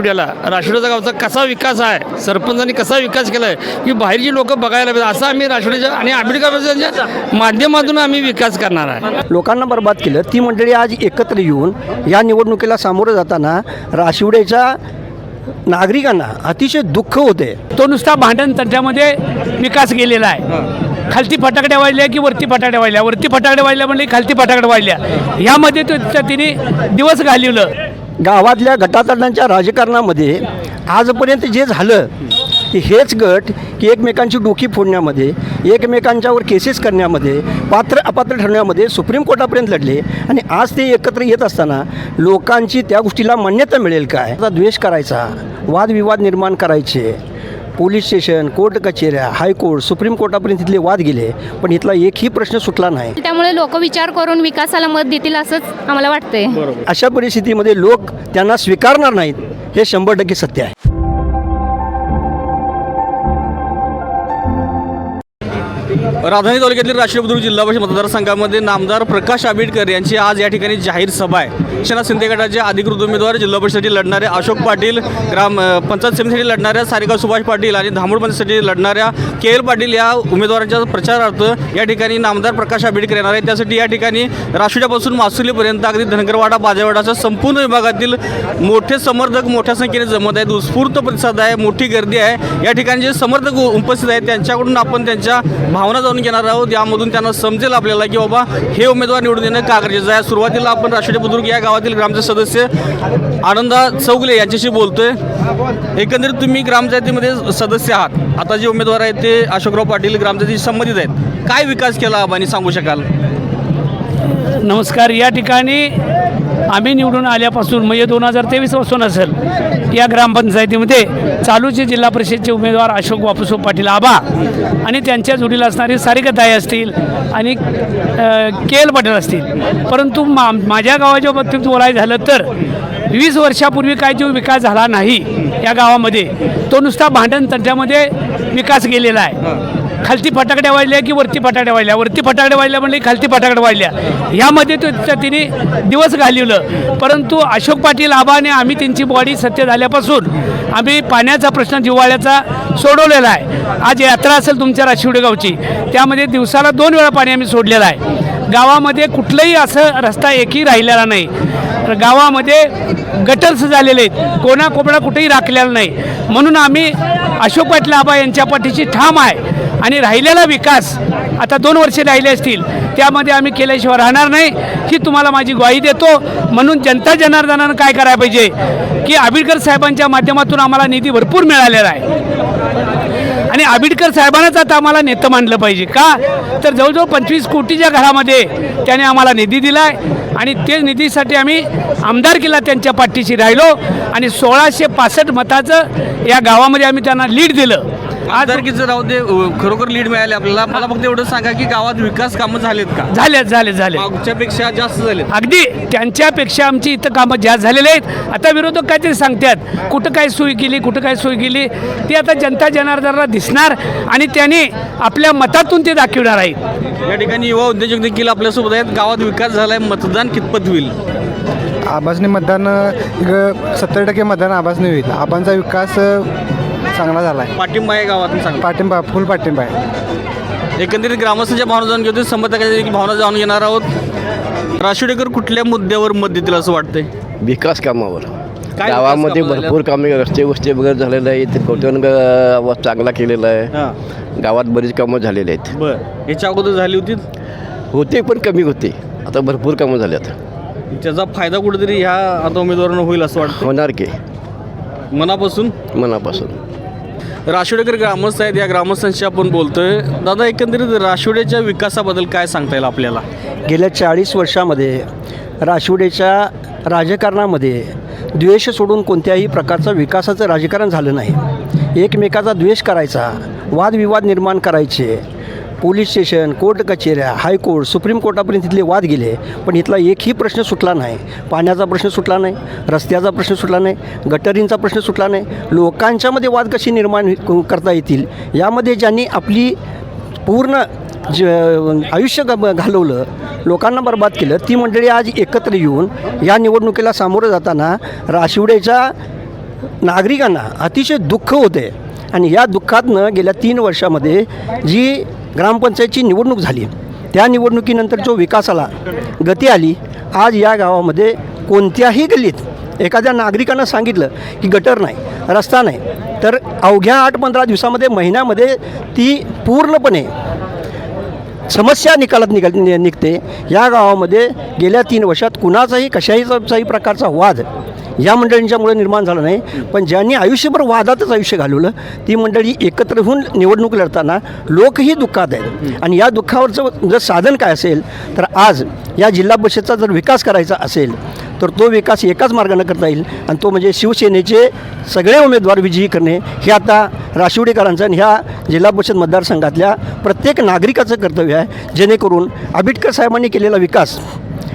राशिवड्याला राशिवड्याचा गावचा कसा विकास आहे? सरपंचांनी कसा विकास केला आहे की बाहेरची लोक बघायला पाहिजे. असं आम्ही राशिवड्याच्या आणि आंबेडकरांच्या माध्यमातून आम्ही विकास करणार आहे. लोकांना बर्बाद केलं. ती मंडळी आज एकत्र येऊन या निवडणुकीला सामोरं जाताना राशिवड्याच्या नागरिकांना अतिशय दुःख होते. तो नुसता भांडण तंट्यामध्ये विकास गेलेला आहे. खालती फटाकड्या वाजल्या की वरती फटाकड्या वाजल्या? वरती फटाकड्या वाजल्या म्हणजे खालती फटाकड्या वाजल्या? यामध्ये तो तिने दिवस घालवलं. गावातल्या गटातटांच्या राजकारणामध्ये आजपर्यंत जे झालं की हेच गट की एकमेकांची डोकी फोडण्यामध्ये एकमेकांच्यावर केसेस करण्यामध्ये पात्र अपात्र ठरण्यामध्ये सुप्रीम कोर्टापर्यंत लढले. आणि आज ते एकत्र येत असताना लोकांची त्या गोष्टीला मान्यता मिळेल काय? द्वेष करायचा वादविवाद निर्माण करायचे. पोलीस स्टेशन कोर्ट कचेऱ्या हायकोर्ट सुप्रीम कोर्टापर्यंत इथले वाद गेले पण इथला एकही प्रश्न सुटला नाही. त्यामुळे लोक विचार करून विकासाला मत देतील असंच आम्हाला वाटतंय. अशा परिस्थितीमध्ये लोक त्यांना स्वीकारणार नाहीत हे शंभर टक्के सत्य आहे. राजधानी तालुक्यातील राष्ट्रीय बुद्रुक जिल्हा परिषद मतदारसंघामध्ये नामदार प्रकाश आंबेडकर यांची आज या ठिकाणी जाहीर सभा आहे. शिवसेना शिंदे गटाचे अधिकृत उमेदवार जिल्हा परिषदेसाठी लढणारे अशोक पाटील ग्राम पंचायत समितीसाठी लढणाऱ्या सारिका सुभाष पाटील आणि धामोड पंचायतसाठी लढणाऱ्या के एल पाटील या उमेदवारांच्या प्रचारार्थ या ठिकाणी नामदार प्रकाश आंबेडकर येणार आहेत. त्यासाठी या ठिकाणी राष्ट्रीयपासून मासुलीपर्यंत अगदी धनगरवाडा बाजेवाडाच्या संपूर्ण विभागातील मोठे समर्थक मोठ्या संख्येने जमत आहेत. उत्स्फूर्त प्रतिसाद आहे मोठी गर्दी आहे. या ठिकाणी जे समर्थक उपस्थित आहेत त्यांच्याकडून आपण त्यांच्या भावना जाणून घेणार आहोत. यामधून त्यांना समजेल आपल्याला की बाबा हे उमेदवार निवडून देणं का गरजेचं आहे. सुरुवातीला आपण राष्ट्रीय बुद्रुक या गावातील ग्रामचे सदस्य आनंदा चौगले यांच्याशी बोलतोय. एकंदरीत तुम्ही ग्रामपंचायतीमध्ये सदस्य आहात. आता जे उमेदवार आहेत ते अशोकराव पाटील ग्रामपंचायतीशी संबंधित आहेत. काय विकास केला आबानी सांगू शकाल? नमस्कार. या ठिकाणी आम्ही निवडून आल्यापासून म्हणजे दोन हजार तेवीसपासून असेल या ग्रामपंचायतीमध्ये चालूचे जिल्हा परिषदचे उमेदवार अशोक वापसो पाटील आबा आणि त्यांच्या जोडीला असणारी सारिकाताई असतील आणि के एल पाटील असतील. परंतु मा माझ्या गावाच्या बाबतीत बोलायचं झालं तर वीस वर्षापूर्वी काय जो विकास झाला नाही या गावामध्ये तो नुसता भांडण तंट्यामध्ये विकास गेलेला आहे. खालती फटाकड्या वाजल्या की वरती फटाकड्या वाजल्या? वरती फटाकड्या वाजल्या म्हणजे खालती फटाकड्या वाजल्या. यामध्ये तो तिने दिवस घालवलं. परंतु अशोक पाटील आबाने आम्ही त्यांची बॉडी सत्य झाल्यापासून आम्ही पाण्याचा प्रश्न जिव्हाळ्याचा सोडवलेला आहे. आज यात्रा असेल तुमच्या राशिवडे गावची. त्यामध्ये दिवसाला दोन वेळा पाणी आम्ही सोडलेलं आहे. गावामध्ये कुठलंही असं रस्ता एकही राहिलेला नाही. तर गावामध्ये गटर्स झालेले आहेत. कोणा कोपडा कुठेही राखलेला नाही. म्हणून आम्ही अशोक पाटील आबा यांच्या पाठीशी ठाम आहे आणि राहिलेला विकास आता दोन वर्षे राहिले असतील त्यामध्ये आम्ही केल्याशिवाय राहणार नाही ही तुम्हाला माझी ग्वाही देतो. म्हणून जनता जनार्दनानं काय करायला पाहिजे? की आंबेडकर साहेबांच्या माध्यमातून आम्हाला निधी भरपूर मिळालेला आहे. आणि आंबेडकर साहेबांनाच आता आम्हाला नेतं मानलं पाहिजे का? तर जवळजवळ पंचवीस कोटीच्या घरामध्ये त्याने आम्हाला निधी दिला आहे आणि ते निधीसाठी आम्ही आमदार केला त्यांच्या पाठीशी राहिलो आणि सोळाशे पासष्ट मताचं या गावामध्ये आम्ही त्यांना लीड दिलं. आमदारकीचं राहू दे खरोखर लीड मिळाली आपल्याला. मला फक्त एवढं सांगा की गावात विकास कामं झालेत का? झाले झाले झाले मागच्यापेक्षा जास्त झालेत. अगदी. त्यांच्यापेक्षा आमची इथं कामं जास्त झालेले आहेत आता विरोधक काहीतरी सांगतात. कुठं काय सोय केली कुठं काय सोय केली ती आता जनता जनार्दनाला दिसणार आणि त्याने आपल्या मतातून ते दाखवणार आहेत. या ठिकाणी युवा उद्योजक देखील आपल्यासोबत आहेत. गावात विकास झालाय मतदान कितपत होईल? आबासने मतदान सत्तर टक्के मतदान आबासने होईल. आबांचा विकास चांगला झाला आहे. पाठिंबा आहे गावातून सांगा. पाठिंबा फुल पाठिंबा आहे. एकंदरीत ग्रामस्थांच्या भावना जाणून घेतो समर्थकांच्या देखील भावना जाणून घेणार आहोत? राशिवडेकर कुठल्या मुद्द्यावर मत देतील असं वाटतंय? विकास कामावर. काय गावामध्ये विकास कामं भरपूर कामे रस्ते वस्ते वगैरे झालेले आहेत. कौटुंब आवाज चांगला केलेला आहे. हां. गावात बरीच कामं झालेली आहेत. बरं. याच्या अगोदर झाली होती? होते पण कमी होते. आता भरपूर कामं झाल्यात त्याचा फायदा कुठेतरी ह्या आता उमेदवारांना होईल असं वाटतं होणार की. मनापासून? मनापासून. राशिवडेकर ग्रामस्थ आहेत. या ग्रामस्थांशी आपण बोलतोय. दादा एकंदरीत राशिवड्याच्या विकासाबद्दल काय सांगता येईल आपल्याला? गेल्या चाळीस वर्षामध्ये राशिवडेच्या राजकारणामध्ये द्वेष सोडून कोणत्याही प्रकारचं विकासाचं राजकारण झालं नाही. एकमेकाचा द्वेष करायचा वादविवाद निर्माण करायचे पोलीस स्टेशन कोर्ट कचेऱ्या हायकोर्ट सुप्रीम कोर्टापर्यंत तिथले वाद गेले. पण इथला एकही प्रश्न सुटला नाही. पाण्याचा प्रश्न सुटला नाही रस्त्याचा प्रश्न सुटला नाही गटरींचा प्रश्न सुटला नाही. लोकांच्यामध्ये वाद कशी निर्माण करता येतील? यामध्ये ज्यांनी आपली पूर्ण ज आयुष्य ग घालवलं लोकांना बर्बाद केलं ती मंडळी आज एकत्र येऊन या निवडणुकीला सामोरं जाताना राशिवड्याच्या नागरिकांना अतिशय दुःख होते आणि या दुःखातनं गेल्या तीन वर्षामध्ये जी ग्रामपंचायतची निवडणूक झाली त्या निवडणुकीनंतर जो विकासाला गती आली आज या गावामध्ये कोणत्याही गल्लीत एखाद्या नागरिकांना सांगितलं की गटर नाही रस्ता नाही तर अवघ्या आठ पंधरा दिवसामध्ये महिन्यामध्ये ती पूर्णपणे समस्या निकालात निघाल नि- निघते. या गावामध्ये गेल्या तीन वर्षात कुणाचाही कशाही प्रकारचा वाद या मंडळींच्यामुळे निर्माण झालं नाही. पण ज्यांनी आयुष्यभर वादातच आयुष्य घालवलं ती मंडळी एकत्र होऊन निवडणूक लढताना लोकही दुःखात आहेत. आणि या दुःखावरचं जर साधन काय असेल तर आज या जिल्हा परिषदचा जर विकास करायचा असेल तर तो विकास एकाच मार्गानं करता येईल. आणि तो म्हणजे शिवसेनेचे सगळे उमेदवार विजयी करणे हे आता राशिवडेकरांचं आणि ह्या जिल्हा परिषद मतदारसंघातल्या प्रत्येक नागरिकाचं कर्तव्य आहे. जेणेकरून आंबेडकर साहेबांनी केलेला विकास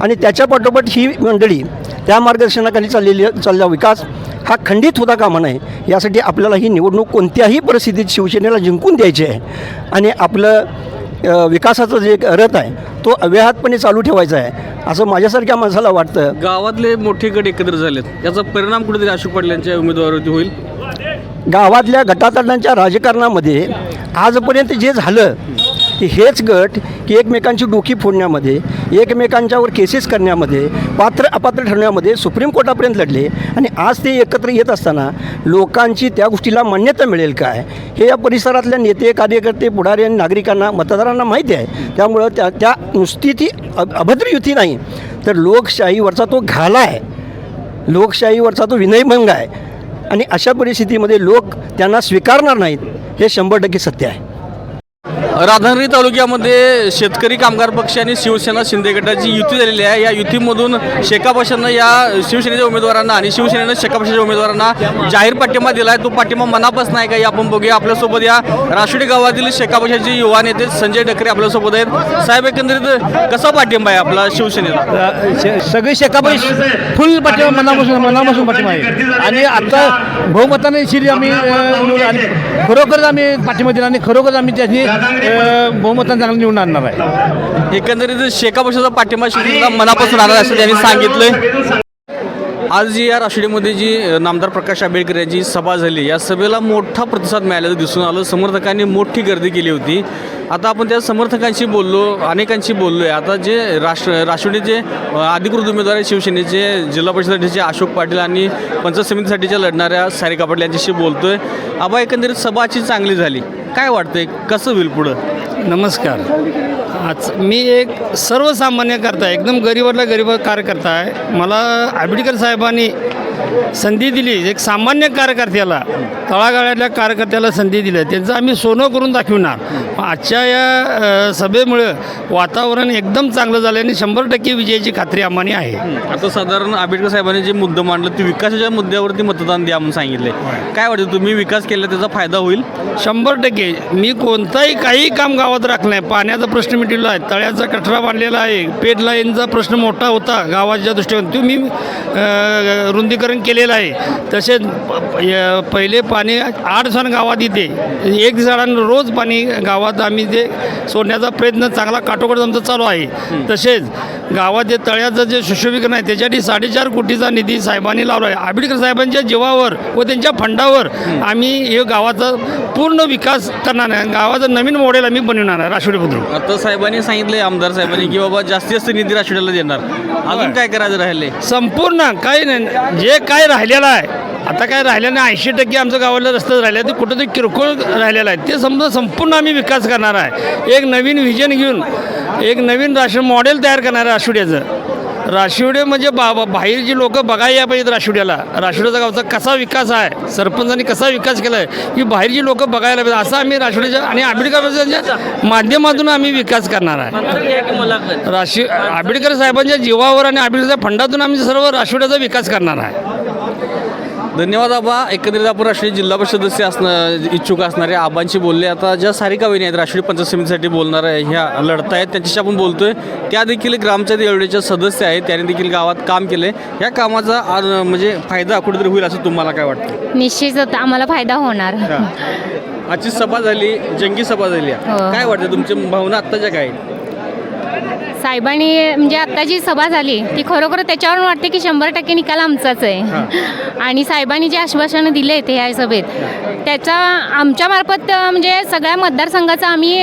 आणि त्याच्या पाठोपाठ ही मंडळी त्या मार्गदर्शनाखाली चाललेली चाललेला विकास हा खंडित होता कामा नये. यासाठी आपल्याला ही निवडणूक कोणत्याही परिस्थितीत शिवसेनेला जिंकून द्यायची आहे. आणि आपलं विकासाचं जे एक रथ आहे तो अव्याहतपणे चालू ठेवायचा आहे. असं माझ्यासारख्या माणसाला वाटतं. गावातले मोठे गट एकत्र झालेत. याचा परिणाम कुठेतरी अशोक पाटील यांच्या उमेदवारावरती होईल? गावातल्या गटातटांच्या राजकारणामध्ये आजपर्यंत जे झालं की हेच गट की एकमेकांची डोकी फोडण्यामध्ये एकमेकांच्यावर केसेस करण्यामध्ये पात्र अपात्र ठरण्यामध्ये सुप्रीम कोर्टापर्यंत लढले. आणि आज ते एकत्र येत असताना लोकांची त्या गोष्टीला मान्यता मिळेल काय? हे या परिसरातल्या नेते कार्यकर्ते पुढारी आणि नागरिकांना मतदारांना माहिती आहे. त्यामुळं त्या त्या नुसती ती अभद्र युती नाही. तर लोकशाहीवरचा तो घाला आहे. लोकशाहीवरचा तो विनयभंग आहे. आणि अशा परिस्थितीमध्ये लोक त्यांना स्वीकारणार नाहीत हे शंभर टक्के सत्य आहे. राधानगरी तालुक्यामध्ये शेतकरी कामगार पक्ष आणि शिवसेना शिंदे गटाची युती झालेली आहे. या युतीमधून शेकापक्षानं या शिवसेनेच्या उमेदवारांना आणि शिवसेनेनं शेकापक्षाच्या उमेदवारांना जाहीर पाठिंबा दिला आहे. तो पाठिंबा मनापासून नाही का? या आपण बघूया. आपल्यासोबत या राष्ट्रीय गावातील शेकापक्षाचे युवा नेते संजय डकरे आपल्यासोबत आहेत. साहेब एकंदरीत कसा पाठिंबा आहे आपला शिवसेनेला सगळे शेकापक्ष फुल पाठिंबा मनापासून मनापासून पाठिंबा आहे. आणि आता बहुमताने शिरी आम्ही आणि खरोखरच आम्ही पाठिंबा दिला आणि खरोखरच आम्ही त्याची बहुमतान चांगलं निवडून आणणार आहे. एकंदरीत शेकापक्षाचा पाठिंबा शिवसेनेला मनापासून राहणार असं त्यांनी सांगितलं आज जी या राष्ट्रीयमध्ये जी नामदार प्रकाश आंबेडकर यांची सभा झाली या सभेला मोठा प्रतिसाद मिळाल्याचं दिसून आलं. समर्थकांनी मोठी गर्दी केली होती. आता आपण त्या समर्थकांशी बोललो अनेकांशी बोललो आहे आता जे राष्ट्र राष्ट्रवादीचे अधिकृत उमेदवार शिवसेनेचे जिल्हा परिषदसाठीचे अशोक पाटील आणि पंचायत समितीसाठीच्या लढणाऱ्या सारिका पाटील यांच्याशी बोलतोय. आबा एकंदरीत सभाची चांगली झाली. काय वाटतंय? कसं होईल पुढं? नमस्कार. आज मी एक सर्वसामान्य करता एकदम गरीबातला गरीब कार्यकर्ता आहे. मला आंबेडकर साहेबांनी संधी दिली एक सामान्य कार्यकर्त्याला तळागाळ्यातल्या कार्यकर्त्याला संधी दिली. त्यांचं आम्ही सोनं करून दाखवणार आजच्या या सभेमुळं वातावरण एकदम चांगलं झालं आणि शंभर टक्के विजयाची खात्री आम्हाला आहे. आता साधारण आंबेडकर साहेबांनी जे मुद्दे मांडलं ते विकासाच्या मुद्द्यावरती मतदान द्या म्हणून सांगितले. काय वाटतं तुम्ही विकास केला त्याचा फायदा होईल? शंभर टक्के. मी कोणताही काही काम गावात राखलं नाही. पाण्याचा प्रश्न मिटवला आहे तळ्याचा कठरा बांधलेला आहे. पेट लाईनचा प्रश्न मोठा होता गावाच्या दृष्टीने तो मी रुंदीकरण केलेलं आहे. तसेच पहिले पाणी आठ जण गावात येते. एक झाडांना रोज पाणी गावात आम्ही ते सोडण्याचा प्रयत्न चांगला काटोकाट आमचा चालू आहे. तसेच गावात जे तळ्याचं जे सुशोभीकरण आहे त्याच्यासाठी साडेचार कोटीचा निधी साहेबांनी लावला आहे. आंबेडकर साहेबांच्या जीवावर व त्यांच्या फंडावर आम्ही हे गावाचा पूर्ण विकास करणार आहे गावाचं नवीन मॉडेल आम्ही बनवणार आहे राष्ट्रवादी बुद्रुक. आता साहेबांनी सांगितले आमदार साहेबांनी की बाबा जास्तीत जास्त निधी राष्ट्रीयला देणार. अजून काय करायचं राहिले? संपूर्ण काही नाही. जे काय राहिलेलं आहे आता काय राहिलं नाही ऐंशी टक्के आमचं गावाला रस्ते राहिले ते कुठंतरी किरकोळ राहिलेलं आहे ते समजा संपूर्ण आम्ही विकास करणार आहे. एक नवीन व्हिजन घेऊन एक नवीन राष्ट्र मॉडेल तयार करणार आहे राशिवड्याचं. राशिवडे म्हणजे बा बाहेरची लोक बघायला या पाहिजेत राशिवड्याला. राशिवड्याचा गावचा कसा विकास आहे? सरपंचांनी कसा विकास केला आहे की बाहेरची लोक बघायला पाहिजे असं आम्ही राशिवड्याच्या आणि आंबेडकरांच्या माध्यमातून आम्ही विकास करणार आहे. राशी आंबेडकर साहेबांच्या जीवावर आणि आंबेडकरच्या फंडातून आम्ही सर्व राष्ट्रवादाचा विकास करणार आहे. धन्यवाद आबा. एकंदरीत आपण राष्ट्रीय जिल्हा परिषद सदस्य असणं इच्छुक असणारे आबांशी बोलले. आता ज्या सारिका वहिनी आहेत राष्ट्रीय पंचायत समितीसाठी बोलणार आहे ह्या लढत आहेत त्यांच्याशी आपण बोलतोय. त्या देखील ग्रामपंचायत एवढेच्या सदस्य आहेत त्यांनी देखील गावात काम केले या कामाचा म्हणजे फायदा कुठेतरी होईल असं तुम्हाला काय वाटतं? निश्चितच आम्हाला फायदा होणार. आजची सभा झाली जंगी सभा झाली. हो. काय वाटतं तुमच्या भावना आत्ताच्या काय? साहेबांनी म्हणजे आता जी सभा झाली ती खरोखर त्याच्यावरून वाटते की शंभर टक्के निकाल आमचाच आहे. आणि साहेबांनी जे आश्वासनं दिले आहेत ह्या सभेत त्याचा आमच्यामार्फत म्हणजे सगळ्या मतदारसंघाचा आम्ही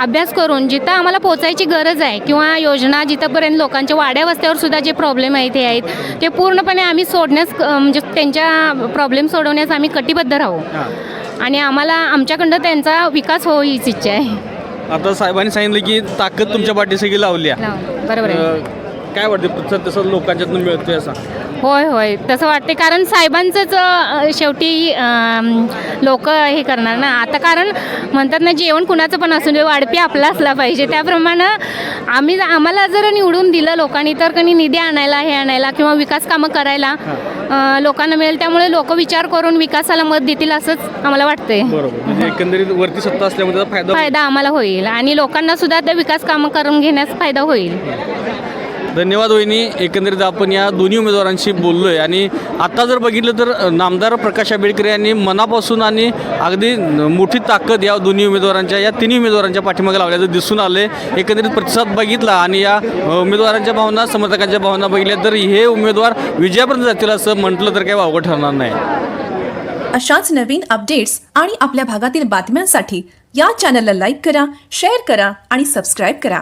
अभ्यास करून जिथं आम्हाला पोचायची गरज आहे किंवा योजना जिथंपर्यंत लोकांच्या वाड्या वस्त्यावर सुद्धा जे प्रॉब्लेम आहेत हे आहेत ते पूर्णपणे आम्ही सोडण्यास म्हणजे त्यांच्या प्रॉब्लेम सोडवण्यास आम्ही कटिबद्ध राहू. आणि आम्हाला आमच्याकडनं त्यांचा विकास हो हीच इच्छा आहे. आता साहेबांनी सांगितलं की ताकद तुमच्या पाठी सगळी लावली आहे. बरोबर आहे. अ, काय वाटते तसं लोकांच्यातून मिळतोय असा? होय होय. तसं वाटते कारण साहेबांचंच अ, शेवटी लोक हे करणार ना. आता कारण म्हणतात ना जेवण कुणाचं पण असू दे वाढपी आपला असला पाहिजे. त्याप्रमाणे आम्ही आम्हाला जर निवडून दिलं लोकांनी तर कधी निधी आणायला हे आणायला किंवा विकास कामं करायला अ, लोकांना मिळेल. त्यामुळे लोक विचार करून विकासाला मत देतील असंच आम्हाला वाटतंय. बरोबर. म्हणजे एकंदरीत वरती सत्ता असल्यामुळे त्याचा फायदा फायदा आम्हाला होईल. आणि लोकांना सुद्धा त्या विकास कामं करून घेण्यास फायदा होईल. धन्यवाद वहिनी. एकंदरीत आपण या दोन्ही उमेदवारांशी बोललो आहे आणि आता जर बघितलं तर नामदार प्रकाश आंबेडकर यांनी मनापासून आणि अगदी मोठी ताकद या दोन्ही उमेदवारांच्या या तिन्ही उमेदवारांच्या पाठीमागे लावल्याचं दिसून आले एकंदरीत प्रतिसाद बघितला आणि या उमेदवारांच्या भावना समर्थकांच्या भावना बघितल्या तर हे उमेदवार विजयापर्यंत जातील असं म्हटलं तर काही वावगं ठरणार नाही. अशाच नवीन अपडेट्स आणि आपल्या भागातील बातम्यांसाठी या चॅनलला लाईक करा शेअर करा आणि सबस्क्राईब करा.